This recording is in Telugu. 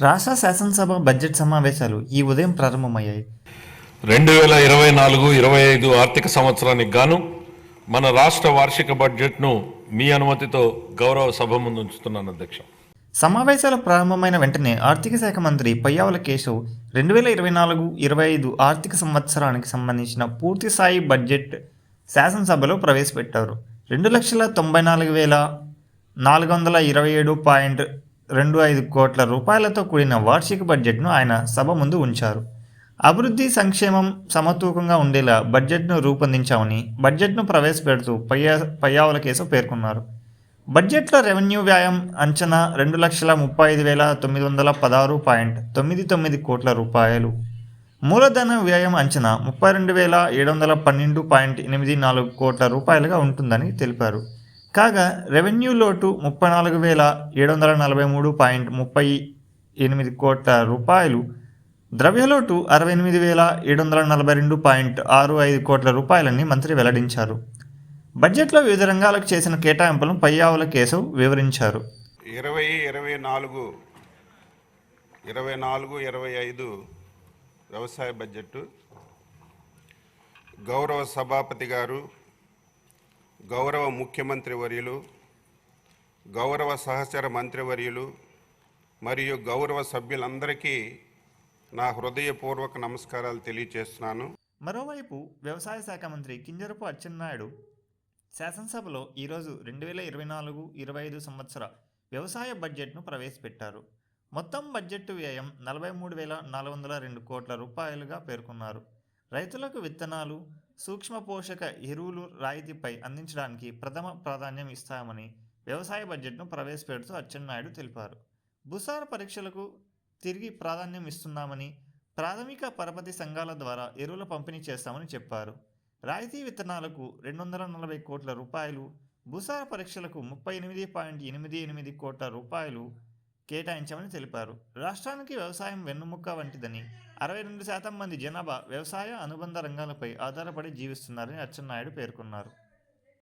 రాష్ట్ర శాసనసభ బడ్జెట్ సమావేశాలు ఈ ఉదయం ప్రారంభమయ్యాయి. రెండు వేల ఇరవై నాలుగు ఇరవై ఐదు ఆర్థిక సంవత్సరానికి గాను మన రాష్ట్ర వార్షిక బడ్జెట్ను మీ అనుమతితో గౌరవ సభ ముందు ఉంచుతున్నాను అధ్యక్ష. సమావేశాలు ప్రారంభమైన వెంటనే ఆర్థిక శాఖ మంత్రి పయ్యావుల కేశవ్ రెండు వేల ఇరవై నాలుగు ఇరవై ఐదు ఆర్థిక సంవత్సరానికి సంబంధించిన పూర్తి స్థాయి బడ్జెట్ శాసనసభలో ప్రవేశపెట్టారు. రెండు లక్షల తొంభై నాలుగు వేల నాలుగు వందల ఇరవై ఏడు పాయింట్ రెండు ఐదు కోట్ల రూపాయలతో కూడిన వార్షిక బడ్జెట్ను ఆయన సభ ముందు ఉంచారు. అభివృద్ధి సంక్షేమం సమతూకంగా ఉండేలా బడ్జెట్ను రూపొందించామని బడ్జెట్ను ప్రవేశపెడుతూ పయ్యా పయ్యావుల కేసు పేర్కొన్నారు. బడ్జెట్లో రెవెన్యూ వ్యయం అంచనా రెండు లక్షల ముప్పై ఐదు వేల తొమ్మిది వందల పదహారు పాయింట్ తొమ్మిది తొమ్మిది కోట్ల రూపాయలు. మూలధన వ్యయం అంచనా ముప్పై రెండు వేల ఏడు వందల పన్నెండు పాయింట్ ఎనిమిది నాలుగు కోట్ల రూపాయలుగా ఉంటుందని తెలిపారు. కాగా రెవెన్యూ లోటు ముప్పై నాలుగు వేల ఏడు వందల నలభై మూడు పాయింట్ ముప్పై ఎనిమిది కోట్ల రూపాయలు. ద్రవ్యలోటు అరవై ఎనిమిది వేల ఏడు వందల నలభై రెండు పాయింట్ ఆరు ఐదు కోట్ల రూపాయలని మంత్రి వెల్లడించారు. బడ్జెట్లో వివిధ రంగాలకు చేసిన కేటాయింపులను పయ్యావుల కేశవ్ వివరించారు. ఇరవై ఇరవై నాలుగు ఇరవై నాలుగు ఇరవై ఐదు వ్యవసాయ బడ్జెట్ గౌరవ సభాపతి గారు గౌరవ ముఖ్యమంత్రి వర్యులు గౌరవ సహచర మంత్రివర్యులు మరియు గౌరవ సభ్యులందరికీ నా హృదయపూర్వక నమస్కారాలు తెలియజేస్తున్నాను. మరోవైపు వ్యవసాయ శాఖ మంత్రి కింజరపు అచ్చెన్నాయుడు శాసనసభలో ఈరోజు రెండు వేల ఇరవై నాలుగు ఇరవై ఐదు సంవత్సర వ్యవసాయ బడ్జెట్ను ప్రవేశపెట్టారు. మొత్తం బడ్జెట్ వ్యయం నలభై మూడు వేల నాలుగు వందల రెండు కోట్ల రూపాయలుగా పేర్కొన్నారు. రైతులకు విత్తనాలు సూక్ష్మ పోషక ఎరువులు రాయితీపై అందించడానికి ప్రథమ ప్రాధాన్యం ఇస్తామని వ్యవసాయ బడ్జెట్ను ప్రవేశపెడుతూ అచ్చెన్నాయుడు తెలిపారు. భూసార పరీక్షలకు తిరిగి ప్రాధాన్యం ఇస్తున్నామని ప్రాథమిక పరపతి సంఘాల ద్వారా ఎరువుల పంపిణీ చేస్తామని చెప్పారు. రాయితీ విత్తనాలకు రెండు వందల నలభై కోట్ల రూపాయలు భూసార పరీక్షలకు ముప్పై ఎనిమిది పాయింట్ ఎనిమిది ఎనిమిది కోట్ల రూపాయలు కేటాయించామని తెలిపారు. రాష్ట్రానికి వ్యవసాయం వెన్నుముక్క వంటిదని అరవై రెండు శాతం మంది జనాభా వ్యవసాయ అనుబంధ రంగాలపై ఆధారపడి జీవిస్తున్నారని అచ్చెన్నాయుడు పేర్కొన్నారు.